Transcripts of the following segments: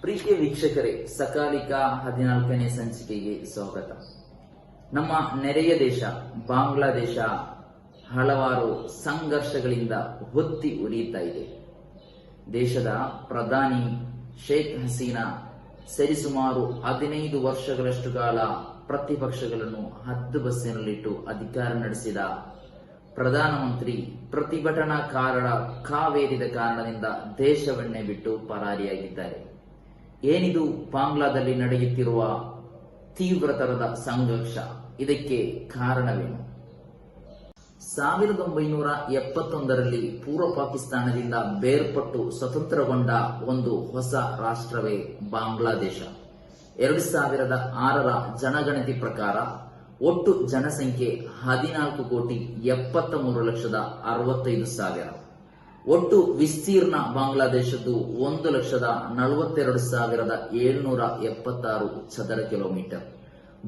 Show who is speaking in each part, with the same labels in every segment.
Speaker 1: ಪ್ರೀತಿಯ ವೀಕ್ಷಕರೇ, ಸಕಾಲಿಕ ಹದಿನಾಲ್ಕನೇ ಸಂಚಿಕೆಗೆ ಸ್ವಾಗತ. ನಮ್ಮ ನೆರೆಯ ದೇಶ, ಬಾಂಗ್ಲಾದೇಶ, ಹಲವಾರು ಸಂಘರ್ಷಗಳಿಂದ ಹೊತ್ತಿ ಉರಿಯುತ್ತಾ ಇದೆ. ದೇಶದ ಪ್ರಧಾನಿ ಶೇಖ್ ಹಸೀನಾ ಸರಿಸುಮಾರು ಹದಿನೈದು ವರ್ಷಗಳಷ್ಟು ಕಾಲ ಪ್ರತಿಪಕ್ಷಗಳನ್ನು ಹದ್ದು ಬಸ್ಸಿನಲ್ಲಿಟ್ಟು ಅಧಿಕಾರ ನಡೆಸಿದ ಪ್ರಧಾನಮಂತ್ರಿ ಪ್ರತಿಭಟನಾಕಾರರ ಕಾವೇರಿದ ಕಾರಣದಿಂದ ದೇಶವನ್ನೇ ಬಿಟ್ಟು ಪರಾರಿಯಾಗಿದ್ದಾರೆ. ಏನಿದು ಬಾಂಗ್ಲಾದಲ್ಲಿ ನಡೆಯುತ್ತಿರುವ ತೀವ್ರತರದ ಸಂಘರ್ಷ? ಇದಕ್ಕೆ ಕಾರಣವೇನು? ಸಾವಿರದ ಒಂಬೈನೂರ ಎಪ್ಪತ್ತೊಂದರಲ್ಲಿ ಪೂರ್ವ ಪಾಕಿಸ್ತಾನದಿಂದ ಬೇರ್ಪಟ್ಟು ಸ್ವತಂತ್ರಗೊಂಡ ಒಂದು ಹೊಸ ರಾಷ್ಟ್ರವೇ ಬಾಂಗ್ಲಾದೇಶ. ಎರಡು ಸಾವಿರದ ಆರರ ಜನಗಣತಿ ಪ್ರಕಾರ ಒಟ್ಟು ಜನಸಂಖ್ಯೆ ಹದಿನಾಲ್ಕು ಕೋಟಿ ಎಪ್ಪತ್ತ ಮೂರು ಲಕ್ಷದ ಅರವತ್ತೈದು ಸಾವಿರ. ಒಟ್ಟು ವಿಸ್ತೀರ್ಣ ಬಾಂಗ್ಲಾದೇಶದ್ದು ಒಂದು ಲಕ್ಷದ ನಲವತ್ತೆರಡು ಸಾವಿರದ ಏಳ್ನೂರ ಎಪ್ಪತ್ತಾರು ಚದರ ಕಿಲೋಮೀಟರ್.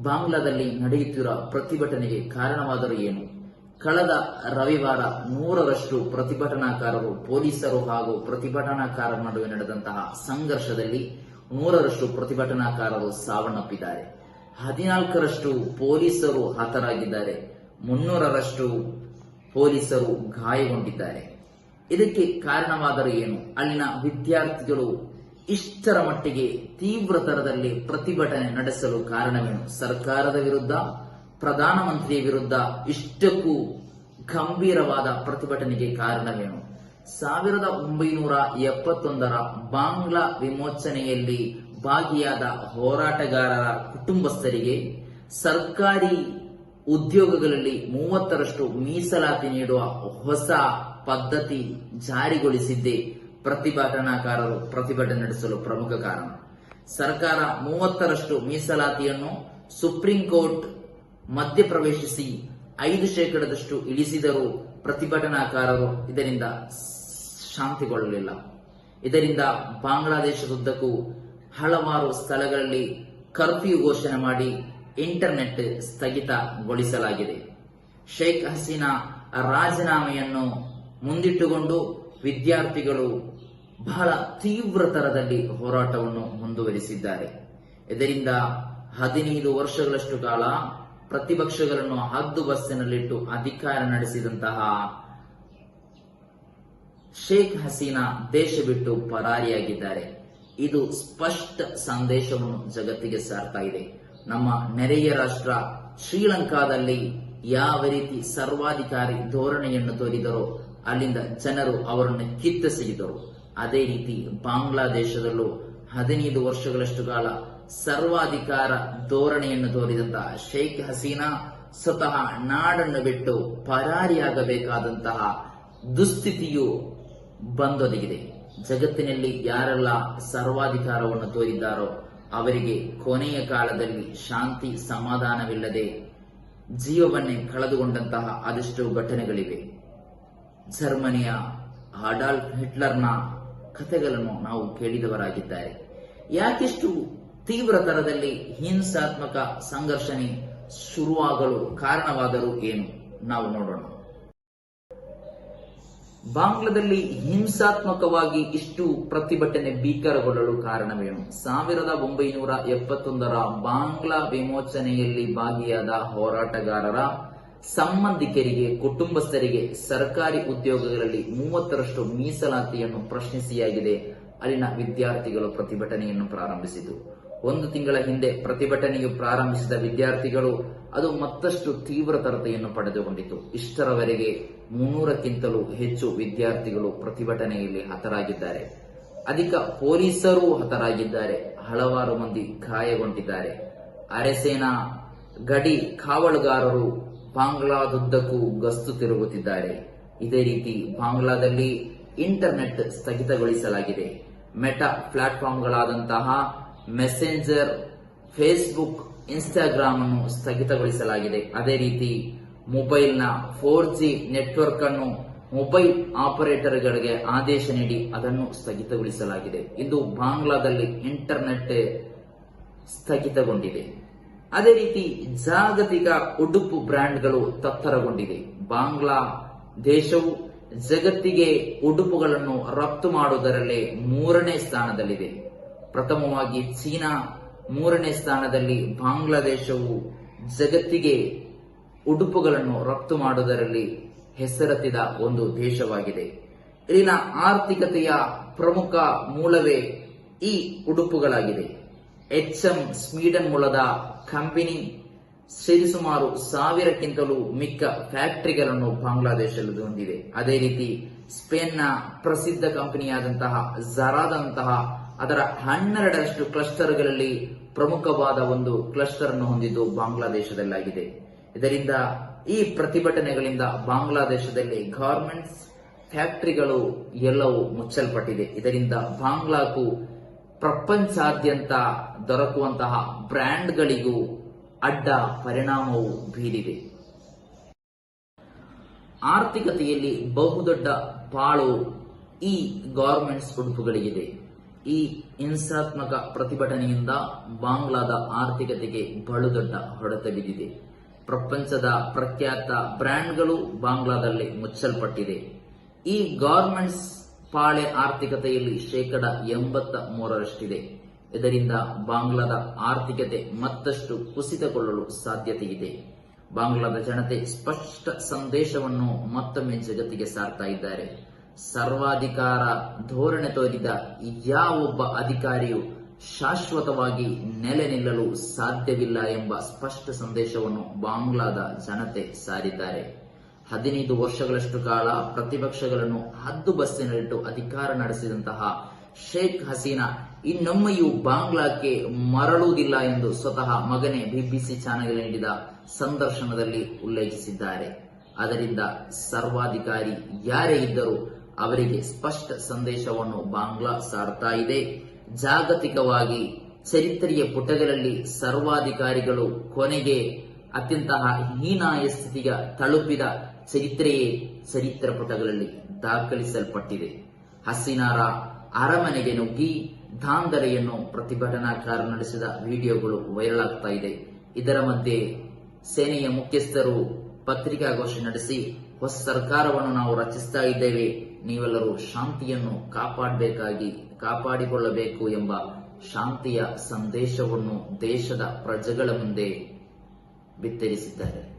Speaker 1: ಬಾಂಗ್ಲಾದಲ್ಲಿ ನಡೆಯುತ್ತಿರುವ ಪ್ರತಿಭಟನೆಗೆ ಕಾರಣವಾದರೂ ಏನು? ಕಳೆದ ರವಿವಾರ ನೂರರಷ್ಟು ಪ್ರತಿಭಟನಾಕಾರರು, ಪೊಲೀಸರು ಹಾಗೂ ಪ್ರತಿಭಟನಾಕಾರರ ನಡುವೆ ನಡೆದಂತಹ ಸಂಘರ್ಷದಲ್ಲಿ ನೂರರಷ್ಟು ಪ್ರತಿಭಟನಾಕಾರರು ಸಾವನ್ನಪ್ಪಿದ್ದಾರೆ. ಹದಿನಾಲ್ಕರಷ್ಟು ಪೊಲೀಸರು ಹತರಾಗಿದ್ದಾರೆ. ಮುನ್ನೂರರಷ್ಟು ಪೊಲೀಸರು ಗಾಯಗೊಂಡಿದ್ದಾರೆ. ಇದಕ್ಕೆ ಕಾರಣವಾದರೂ ಏನು? ಅಲ್ಲಿನ ವಿದ್ಯಾರ್ಥಿಗಳು ಇಷ್ಟರ ಮಟ್ಟಿಗೆ ತೀವ್ರತರದಲ್ಲಿ ಪ್ರತಿಭಟನೆ ನಡೆಸಲು ಕಾರಣವೇನು? ಸರ್ಕಾರದ ವಿರುದ್ಧ ಪ್ರಧಾನಮಂತ್ರಿಯ ವಿರುದ್ಧ ಇಷ್ಟಕ್ಕೂ ಗಂಭೀರವಾದ ಪ್ರತಿಭಟನೆಗೆ ಕಾರಣವೇನು? ಸಾವಿರದ ಒಂಬೈನೂರ ಎಪ್ಪತ್ತೊಂದರ ಬಾಂಗ್ಲಾ ವಿಮೋಚನೆಯಲ್ಲಿ ಭಾಗಿಯಾದ ಹೋರಾಟಗಾರರ ಕುಟುಂಬಸ್ಥರಿಗೆ ಸರ್ಕಾರಿ ಉದ್ಯೋಗಗಳಲ್ಲಿ ಮೂವತ್ತರಷ್ಟು ಮೀಸಲಾತಿ ನೀಡುವ ಹೊಸ ಪದ್ಧತಿ ಜಾರಿಗೊಳಿಸಿದ್ದೇ ಪ್ರತಿಭಟನಾಕಾರರು ಪ್ರತಿಭಟನೆ ನಡೆಸಲು ಪ್ರಮುಖ ಕಾರಣ. ಸರ್ಕಾರ ಮೂವತ್ತರಷ್ಟು ಮೀಸಲಾತಿಯನ್ನು ಸುಪ್ರೀಂ ಕೋರ್ಟ್ ಮಧ್ಯಪ್ರವೇಶಿಸಿ ಐದು ಶೇಕಡದಷ್ಟು ಇಳಿಸಿದರೂ ಪ್ರತಿಭಟನಾಕಾರರು ಇದರಿಂದ ಶಾಂತಿಗೊಳ್ಳಲಿಲ್ಲ. ಇದರಿಂದ ಬಾಂಗ್ಲಾದೇಶದುದ್ದಕ್ಕೂ ಹಲವಾರು ಸ್ಥಳಗಳಲ್ಲಿ ಕರ್ಫ್ಯೂ ಘೋಷಣೆ ಮಾಡಿ ಇಂಟರ್ನೆಟ್ ಸ್ಥಗಿತಗೊಳಿಸಲಾಗಿದೆ. ಶೇಖ್ ಹಸೀನಾ ರಾಜೀನಾಮೆಯನ್ನು ಮುಂದಿಟ್ಟುಕೊಂಡು ವಿದ್ಯಾರ್ಥಿಗಳು ಬಹಳ ತೀವ್ರತರದಲ್ಲಿ ಹೋರಾಟವನ್ನು ಮುಂದುವರಿಸಿದ್ದಾರೆ. ಇದರಿಂದ ಹದಿನೈದು ವರ್ಷಗಳಷ್ಟು ಕಾಲ ಪ್ರತಿಪಕ್ಷಗಳನ್ನು ಹದ್ದು ಬಸ್ಸಿನಲ್ಲಿಟ್ಟು ಅಧಿಕಾರ ನಡೆಸಿದಂತಹ ಶೇಖ್ ಹಸೀನಾ ದೇಶ ಬಿಟ್ಟು ಪರಾರಿಯಾಗಿದ್ದಾರೆ. ಇದು ಸ್ಪಷ್ಟ ಸಂದೇಶವನ್ನು ಜಗತ್ತಿಗೆ ಸಾರ್ತಾ ಇದೆ. ನಮ್ಮ ನೆರೆಯ ರಾಷ್ಟ್ರ ಶ್ರೀಲಂಕಾದಲ್ಲಿ ಯಾವ ರೀತಿ ಸರ್ವಾಧಿಕಾರಿ ಧೋರಣೆಯನ್ನು ತೋರಿದರೋ ಅಲ್ಲಿಂದ ಜನರು ಅವರನ್ನು ಕಿತ್ತೆಸೆಗಿದರು ಅದೇ ರೀತಿ ಬಾಂಗ್ಲಾದೇಶದಲ್ಲೂ ಹದಿನೈದು ವರ್ಷಗಳಷ್ಟು ಕಾಲ ಸರ್ವಾಧಿಕಾರ ಧೋರಣೆಯನ್ನು ತೋರಿದಂತಹ ಶೇಖ್ ಹಸೀನಾ ಸ್ವತಃ ನಾಡನ್ನು ಬಿಟ್ಟು ಪರಾರಿಯಾಗಬೇಕಾದಂತಹ ದುಸ್ಥಿತಿಯು ಬಂದೊದಗಿದೆ. ಜಗತ್ತಿನಲ್ಲಿ ಯಾರೆಲ್ಲ ಸರ್ವಾಧಿಕಾರವನ್ನು ತೋರಿದ್ದಾರೋ ಅವರಿಗೆ ಕೊನೆಯ ಕಾಲದಲ್ಲಿ ಶಾಂತಿ ಸಮಾಧಾನವಿಲ್ಲದೆ ಜೀವವನ್ನೇ ಕಳೆದುಕೊಂಡಂತಹ ಅದೆಷ್ಟೋ ಘಟನೆಗಳಿವೆ. ಜರ್ಮನಿಯ ಅಡಾಲ್ಫ್ ಹಿಟ್ಲರ್ನ ಕಥೆಗಳನ್ನು ನಾವು ಕೇಳಿದವರಾಗಿದ್ದಾರೆ. ಯಾಕೆಷ್ಟು ತೀವ್ರತರದಲ್ಲಿ ಹಿಂಸಾತ್ಮಕ ಸಂಘರ್ಷಣೆ ಶುರುವಾಗಲು ಕಾರಣವಾದರೂ ಏನು? ನಾವು ನೋಡೋಣ. ಬಾಂಗ್ಲಾದಲ್ಲಿ ಹಿಂಸಾತ್ಮಕವಾಗಿ ಇಷ್ಟು ಪ್ರತಿಭಟನೆ ಭೀಕರಗೊಳ್ಳಲು ಕಾರಣವೇನು? ಸಾವಿರದ ಒಂಬೈನೂರ ಎಪ್ಪತ್ತೊಂದರ ಬಾಂಗ್ಲಾ ವಿಮೋಚನೆಯಲ್ಲಿ ಭಾಗಿಯಾದ ಹೋರಾಟಗಾರರ ಸಂಬಂಧಿಕರಿಗೆ, ಕುಟುಂಬಸ್ಥರಿಗೆ, ಸರ್ಕಾರಿ ಉದ್ಯೋಗಗಳಲ್ಲಿ ಮೂವತ್ತರಷ್ಟು ಮೀಸಲಾತಿಯನ್ನು ಪ್ರಶ್ನಿಸಿಯಾಗಿದೆ. ಅಲ್ಲಿನ ವಿದ್ಯಾರ್ಥಿಗಳು ಪ್ರತಿಭಟನೆಯನ್ನು ಪ್ರಾರಂಭಿಸಿತು ಒಂದು ತಿಂಗಳ ಹಿಂದೆ ಪ್ರತಿಭಟನೆಯು ಪ್ರಾರಂಭಿಸಿದ ವಿದ್ಯಾರ್ಥಿಗಳು ಅದು ಮತ್ತಷ್ಟು ತೀವ್ರತರತೆಯನ್ನು ಪಡೆದುಕೊಂಡಿತು. ಇಷ್ಟರವರೆಗೆ ಮುನ್ನೂರಕ್ಕಿಂತಲೂ ಹೆಚ್ಚು ವಿದ್ಯಾರ್ಥಿಗಳು ಪ್ರತಿಭಟನೆಯಲ್ಲಿ ಹತರಾಗಿದ್ದಾರೆ. ಅಧಿಕ ಪೊಲೀಸರು ಹತರಾಗಿದ್ದಾರೆ. ಹಲವಾರು ಮಂದಿ ಗಾಯಗೊಂಡಿದ್ದಾರೆ. ಅರೆಸೇನಾ ಗಡಿ ಕಾವಲುಗಾರರು ಬಾಂಗ್ಲಾದುದ್ದಕ್ಕೂ ಗಸ್ತು ತಿರುಗುತ್ತಿದ್ದಾರೆ. ಇದೇ ರೀತಿ ಬಾಂಗ್ಲಾದಲ್ಲಿ ಇಂಟರ್ನೆಟ್ ಸ್ಥಗಿತಗೊಳಿಸಲಾಗಿದೆ. ಮೆಟಾ ಪ್ಲಾಟ್ಫಾರ್ಮ್ಗಳಾದಂತಹ ಮೆಸೆಂಜರ್ ಫೇಸ್ಬುಕ್ ಇನ್ಸ್ಟಾಗ್ರಾಮ್ ಅನ್ನು ಸ್ಥಗಿತಗೊಳಿಸಲಾಗಿದೆ. ಅದೇ ರೀತಿ ಮೊಬೈಲ್ನ ಫೋರ್ ಜಿ ನೆಟ್ವರ್ಕ್ ಅನ್ನು ಮೊಬೈಲ್ ಆಪರೇಟರ್ಗಳಿಗೆ ಆದೇಶ ನೀಡಿ ಅದನ್ನು ಸ್ಥಗಿತಗೊಳಿಸಲಾಗಿದೆ. ಇದು ಬಾಂಗ್ಲಾದಲ್ಲಿ ಇಂಟರ್ನೆಟ್ ಸ್ಥಗಿತಗೊಂಡಿದೆ. ಅದೇ ರೀತಿ ಜಾಗತಿಕ ಉಡುಪು ಬ್ರ್ಯಾಂಡ್ಗಳು ತತ್ತರಗೊಂಡಿದೆ. ಬಾಂಗ್ಲಾ ದೇಶವು ಜಗತ್ತಿಗೆ ಉಡುಪುಗಳನ್ನು ರಫ್ತು ಮಾಡುವುದರಲ್ಲೇ ಮೂರನೇ ಸ್ಥಾನದಲ್ಲಿದೆ. ಪ್ರಥಮವಾಗಿ ಚೀನಾ, ಮೂರನೇ ಸ್ಥಾನದಲ್ಲಿ ಬಾಂಗ್ಲಾದೇಶವು ಜಗತ್ತಿಗೆ ಉಡುಪುಗಳನ್ನು ರಫ್ತು ಮಾಡುವುದರಲ್ಲಿ ಹೆಸರತ್ತಿದ ಒಂದು ದೇಶವಾಗಿದೆ. ಇಲ್ಲಿನ ಆರ್ಥಿಕತೆಯ ಪ್ರಮುಖ ಮೂಲವೇ ಈ ಉಡುಪುಗಳಾಗಿದೆ. ಎಚ್ ಎಂ ಸ್ವೀಡನ್ ಮೂಲದ ಕಂಪನಿ ಸರಿಸುಮಾರು ಸಾವಿರಕ್ಕಿಂತಲೂ ಮಿಕ್ಕ ಫ್ಯಾಕ್ಟರಿಗಳನ್ನು ಬಾಂಗ್ಲಾದೇಶದಲ್ಲಿ ಹೊಂದಿದೆ. ಅದೇ ರೀತಿ ಸ್ಪೇನ್ನ ಪ್ರಸಿದ್ಧ ಕಂಪನಿಯಾದಂತಹ ಜರಾದಂತಹ ಅದರ ಹನ್ನೆರಡರಷ್ಟು ಕ್ಲಸ್ಟರ್ಗಳಲ್ಲಿ ಪ್ರಮುಖವಾದ ಒಂದು ಕ್ಲಸ್ಟರ್ ಅನ್ನು ಹೊಂದಿದ್ದು ಬಾಂಗ್ಲಾದೇಶದಲ್ಲಾಗಿದೆ. ಇದರಿಂದ ಈ ಪ್ರತಿಭಟನೆಗಳಿಂದ ಬಾಂಗ್ಲಾದೇಶದಲ್ಲಿ ಗಾರ್ಮೆಂಟ್ಸ್ ಫ್ಯಾಕ್ಟರಿಗಳು ಎಲ್ಲವೂ ಮುಚ್ಚಲ್ಪಟ್ಟಿದೆ. ಇದರಿಂದ ಬಾಂಗ್ಲಾಕು ಪ್ರಪಂಚಾದ್ಯಂತ ದೊರಕುವಂತಹ ಬ್ರ್ಯಾಂಡ್ಗಳಿಗೂ ಅಡ್ಡ ಪರಿಣಾಮವು ಬೀರಿದೆ. ಆರ್ಥಿಕತೆಯಲ್ಲಿ ಬಹುದೊಡ್ಡ ಪಾಳು ಈ ಗಾರ್ಮೆಂಟ್ಸ್ ಉಡುಪುಗಳಿಗಿದೆ. ಈ ಹಿಂಸಾತ್ಮಕ ಪ್ರತಿಭಟನೆಯಿಂದ ಬಾಂಗ್ಲಾದ ಆರ್ಥಿಕತೆಗೆ ಬಲು ದೊಡ್ಡ ಹೊಡೆತ ಬಿದ್ದಿದೆ. ಪ್ರಪಂಚದ ಪ್ರಖ್ಯಾತ ಬ್ರ್ಯಾಂಡ್ಗಳು ಬಾಂಗ್ಲಾದಲ್ಲಿ ಮುಚ್ಚಲ್ಪಟ್ಟಿದೆ. ಈ ಗಾರ್ಮೆಂಟ್ಸ್ ಪಾಳೆ ಆರ್ಥಿಕತೆಯಲ್ಲಿ ಶೇಕಡ ಎಂಬತ್ತ ಮೂರರಷ್ಟಿದೆ ಇದರಿಂದ ಬಾಂಗ್ಲಾದ ಆರ್ಥಿಕತೆ ಮತ್ತಷ್ಟು ಕುಸಿತಗೊಳ್ಳಲು ಸಾಧ್ಯತೆ ಇದೆ ಬಾಂಗ್ಲಾದ ಜನತೆ ಸ್ಪಷ್ಟ ಸಂದೇಶವನ್ನು ಮತ್ತೊಮ್ಮೆ ಜಗತ್ತಿಗೆ ಸಾರ್ತಾ ಇದ್ದಾರೆ. ಸರ್ವಾಧಿಕಾರ ಧೋರಣೆ ತೋರಿದ ಯಾವೊಬ್ಬ ಅಧಿಕಾರಿಯು ಶಾಶ್ವತವಾಗಿ ನೆಲೆ ನಿಲ್ಲಲು ಸಾಧ್ಯವಿಲ್ಲ ಎಂಬ ಸ್ಪಷ್ಟ ಸಂದೇಶವನ್ನು ಬಾಂಗ್ಲಾದ ಜನತೆ ಸಾರಿದ್ದಾರೆ. ಹದಿನೈದು ವರ್ಷಗಳಷ್ಟು ಕಾಲ ಪ್ರತಿಪಕ್ಷಗಳನ್ನು ಹದ್ದು ಬಸ್ಸಿನಲ್ಲಿಟ್ಟು ಅಧಿಕಾರ ನಡೆಸಿದಂತಹ ಶೇಖ್ ಹಸೀನಾ, ಇನ್ನೊಮ್ಮೆಯೂ ಬಾಂಗ್ಲಾಕ್ಕೆ ಮರಳುವುದಿಲ್ಲ ಎಂದು ಸ್ವತಃ ಮಗನೇ ಬಿಬಿಸಿ ಚಾನೆಲ್ ನೀಡಿದ ಸಂದರ್ಶನದಲ್ಲಿ ಉಲ್ಲೇಖಿಸಿದ್ದಾರೆ. ಅದರಿಂದ ಸರ್ವಾಧಿಕಾರಿ ಯಾರೇ ಇದ್ದರೂ ಅವರಿಗೆ ಸ್ಪಷ್ಟ ಸಂದೇಶವನ್ನು ಬಾಂಗ್ಲಾ ಸಾರ್ತಾ ಇದೆ. ಜಾಗತಿಕವಾಗಿ ಚರಿತ್ರೆಯ ಪುಟಗಳಲ್ಲಿ ಸರ್ವಾಧಿಕಾರಿಗಳು ಕೊನೆಗೆ ಅತ್ಯಂತ ಹೀನಾಯ ಸ್ಥಿತಿಗೆ ತಲುಪಿದ ಚರಿತ್ರೆಯೇ ಚರಿತ್ರ ಪುಟಗಳಲ್ಲಿ ದಾಖಲಿಸಲ್ಪಟ್ಟಿದೆ. ಹಸೀನಾರ ಅರಮನೆಗೆ ನುಗ್ಗಿ ದಾಂಧಲೆಯನ್ನು ಪ್ರತಿಭಟನಾಕಾರರು ನಡೆಸಿದ ವಿಡಿಯೋಗಳು ವೈರಲ್ ಆಗ್ತಾ ಇದೆ. ಇದರ ಮಧ್ಯೆ ಸೇನೆಯ ಮುಖ್ಯಸ್ಥರು ಪತ್ರಿಕಾಗೋಷ್ಠಿ ನಡೆಸಿ, ಹೊಸ ಸರ್ಕಾರವನ್ನು ನಾವು ರಚಿಸ್ತಾ ಇದ್ದೇವೆ. ನೀವೆಲ್ಲರೂ ಶಾಂತಿಯನ್ನು ಕಾಪಾಡಬೇಕಾಗಿ, ಕಾಪಾಡಿಕೊಳ್ಳಬೇಕು ಎಂಬ ಶಾಂತಿಯ ಸಂದೇಶವನ್ನು ದೇಶದ ಪ್ರಜೆಗಳ ಮುಂದೆ ಬಿತ್ತರಿಸಿದ್ದಾರೆ.